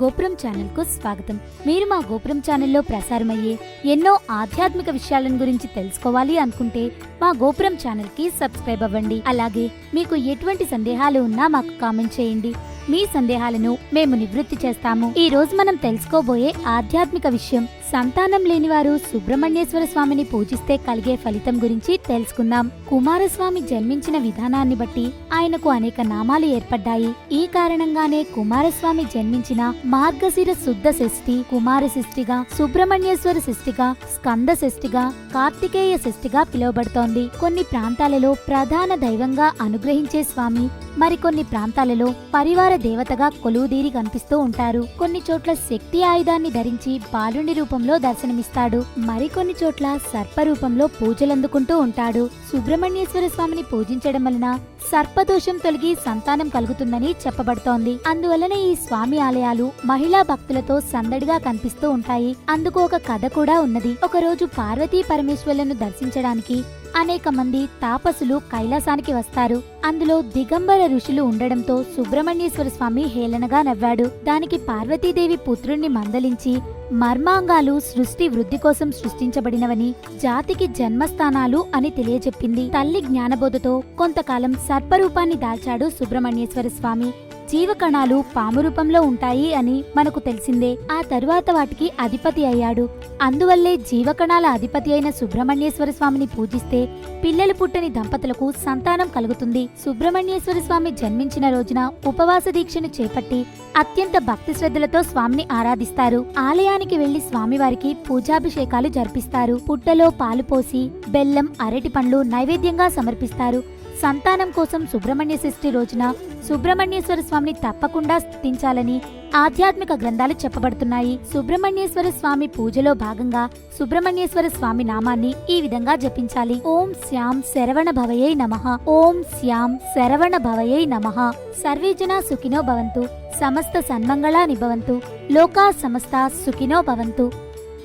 గోపురం ఛానల్కు స్వాగతం. మీరు మా గోపురం ఛానల్లో ప్రసారమయ్యే ఎన్నో ఆధ్యాత్మిక విషయాలను గురించి తెలుసుకోవాలి అనుకుంటే మా గోపురం ఛానల్కి సబ్స్క్రైబ్ అవ్వండి. అలాగే మీకు ఎటువంటి సందేహాలు ఉన్నా మాకు కామెంట్ చేయండి. మీ సందేహాలను మేము నివృత్తి చేస్తాము. ఈ రోజు మనం తెలుసుకోబోయే ఆధ్యాత్మిక విషయం. సంతానం లేనివారు సుబ్రహ్మణ్యేశ్వర స్వామిని పూజిస్తే కలిగే ఫలితం గురించి తెలుసుకుందాం. కుమారస్వామి జన్మించిన విధానాన్ని బట్టి ఆయనకు అనేక నామాలు ఏర్పడ్డాయి. ఈ కారణంగానే కుమారస్వామి జన్మించిన మార్గశిర శుద్ధ షష్ఠి కుమార షష్ఠిగా సుబ్రహ్మణ్యేశ్వర షష్ఠిగా స్కంద షష్ఠిగా కార్తికేయ షష్ఠిగా పిలువబడుతోంది. కొన్ని ప్రాంతాలలో ప్రధాన దైవంగా అనుగ్రహించే స్వామి మరికొన్ని ప్రాంతాలలో పరివార దేవతగా కొలువుదీరి కనిపిస్తూ ఉంటారు. కొన్ని చోట్ల శక్తి ఆయుధాన్ని ధరించి బాలుని రూపంలో దర్శనమిస్తాడు. మరికొన్ని చోట్ల సర్ప రూపంలో పూజలందుకుంటూ ఉంటాడు. సుబ్రహ్మణ్యేశ్వర స్వామిని పూజించడం వలన సర్పదోషం తొలగి సంతానం కలుగుతుందని చెప్పబడుతోంది. అందువలన ఈ స్వామి ఆలయాలు మహిళా భక్తులతో సందడిగా కనిపిస్తూ ఉంటాయి. అందుకు ఒక కథ కూడా ఉన్నది. ఒకరోజు పార్వతీ పరమేశ్వరులను దర్శించడానికి అనేక మంది తాపసులు కైలాసానికి వస్తారు. అందులో దిగంబర ఋషులు ఉండడంతో సుబ్రహ్మణ్యేశ్వర స్వామి హేళనగా నవ్వాడు. దానికి పార్వతీదేవి పుత్రుణ్ణి మందలించి మర్మాంగాలు సృష్టి వృద్ధి కోసం సృష్టించబడినవని జాతికి జన్మస్థానాలు అని తెలియజెప్పింది. తల్లి జ్ఞానబోధతో కొంతకాలం సర్పరూపాన్ని దాల్చాడు సుబ్రహ్మణ్యేశ్వర స్వామి. జీవకణాలు పాము రూపంలో ఉంటాయి అని మనకు తెలిసిందే. ఆ తరువాత వాటికి అధిపతి అయ్యాడు. అందువల్లే జీవకణాల అధిపతి అయిన సుబ్రహ్మణ్యేశ్వర స్వామిని పూజిస్తే పిల్లలు పుట్టని దంపతులకు సంతానం కలుగుతుంది. సుబ్రహ్మణ్యేశ్వర స్వామి జన్మించిన రోజున ఉపవాస దీక్షను చేపట్టి అత్యంత భక్తి శ్రద్ధలతో స్వామిని ఆరాధిస్తారు. ఆలయానికి వెళ్ళి స్వామివారికి పూజాభిషేకాలు జరిపిస్తారు. పుట్టలో పాలు పోసి బెల్లం అరటి పండ్లు నైవేద్యంగా సమర్పిస్తారు. సంతానం కోసం సుబ్రహ్మణ్య షష్ఠి రోజున సుబ్రహ్మణ్యేశ్వర స్వామిని తప్పకుండా స్థితించాలని ఆధ్యాత్మిక గ్రంథాలు చెప్పబడుతున్నాయి. సుబ్రహ్మణ్యేశ్వర స్వామి పూజలో భాగంగా సుబ్రహ్మణ్యేశ్వర స్వామి నామాన్ని ఈ విధంగా జపించాలి. ఓం శ్యాం శరవణ భవయై నమః. ఓం శ్యాం శరవణ భవయై నమః. సర్వేజనా సుఖినో భవంతు. సమస్త సన్మంగళాని భవంతు. లోకా సమస్త సుఖినో భవంతు.